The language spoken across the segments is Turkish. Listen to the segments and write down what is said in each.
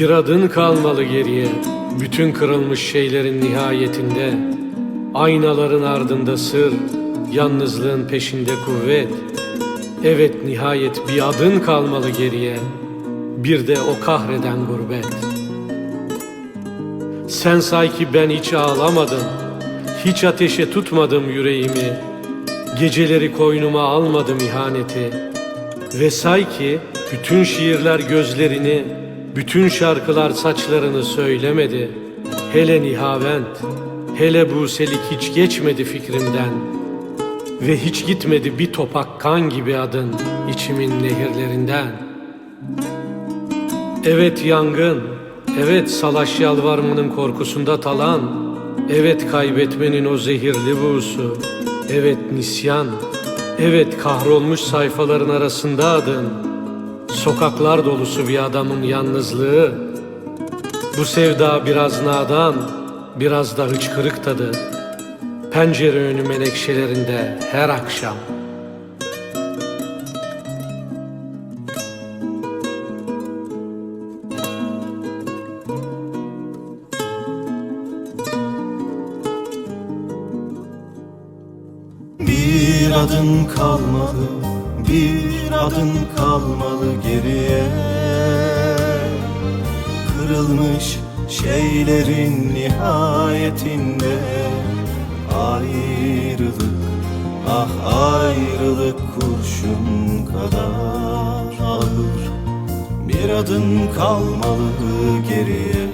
Bir adın kalmalı geriye, bütün kırılmış şeylerin nihayetinde. Aynaların ardında sır, yalnızlığın peşinde kuvvet. Evet nihayet bir adın kalmalı geriye, bir de o kahreden gurbet. Sen say ki ben hiç ağlamadım, hiç ateşe tutmadım yüreğimi. Geceleri koynuma almadım ihaneti. Ve say ki bütün şiirler gözlerini, bütün şarkılar saçlarını söylemedi. Hele Nihavent, hele Buselik hiç geçmedi fikrimden. Ve hiç gitmedi bir topak kan gibi adın içimin nehirlerinden. Evet yangın, evet salaş yalvarmanın korkusunda talan, evet kaybetmenin o zehirli buğusu, evet nisyan, evet kahrolmuş sayfaların arasında adın, sokaklar dolusu bir adamın yalnızlığı, bu sevda biraz nadan, biraz da hıçkırık tadı, pencere önü menekşelerinde her akşam. Bir adın kalmalı, bir adın kalmalı geriye. Kırılmış şeylerin nihayetinde Ayrılık, ah ayrılık kurşun kadar ağır. Bir adın kalmalı geriye.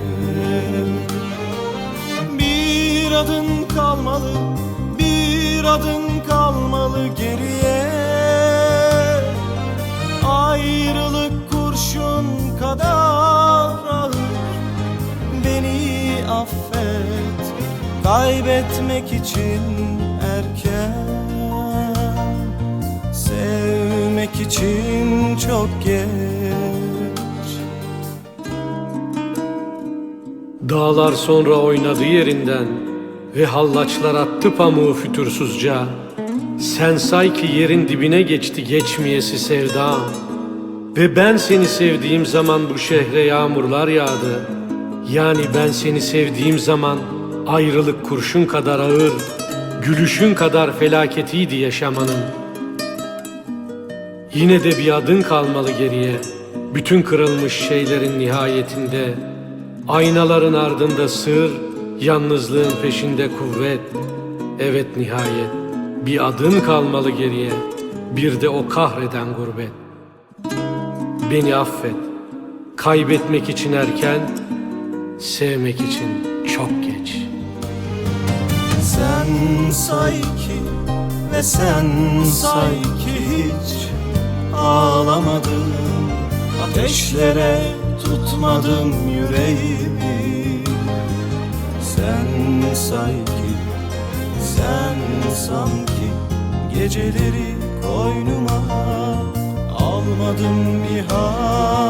Bir adın kalmalı, bir adın kalmalı geriye kaybetmek için erken Sevmek için çok geç Dağlar sonra oynadı yerinden ve hallaçlar attı pamuğu fütursuzca. Sen say ki yerin dibine geçti geçmeyesi sevda. Ve ben seni sevdiğim zaman bu şehre yağmurlar yağdı. Yani ben seni sevdiğim zaman ayrılık kurşun kadar ağır, gülüşün kadar felaketiydi yaşamanın. Yine de bir adın kalmalı geriye, bütün kırılmış şeylerin nihayetinde. Aynaların ardında sır, yalnızlığın peşinde kuvvet. Evet nihayet, bir adın kalmalı geriye, bir de o kahreden gurbet. Beni affet, kaybetmek için erken, sevmek için çok geç. Sen say ki ve sen say ki hiç ağlamadım Ateşlere tutmadım yüreğimi. Sen say ki, sen sanki Geceleri koynuma almadım ihaneti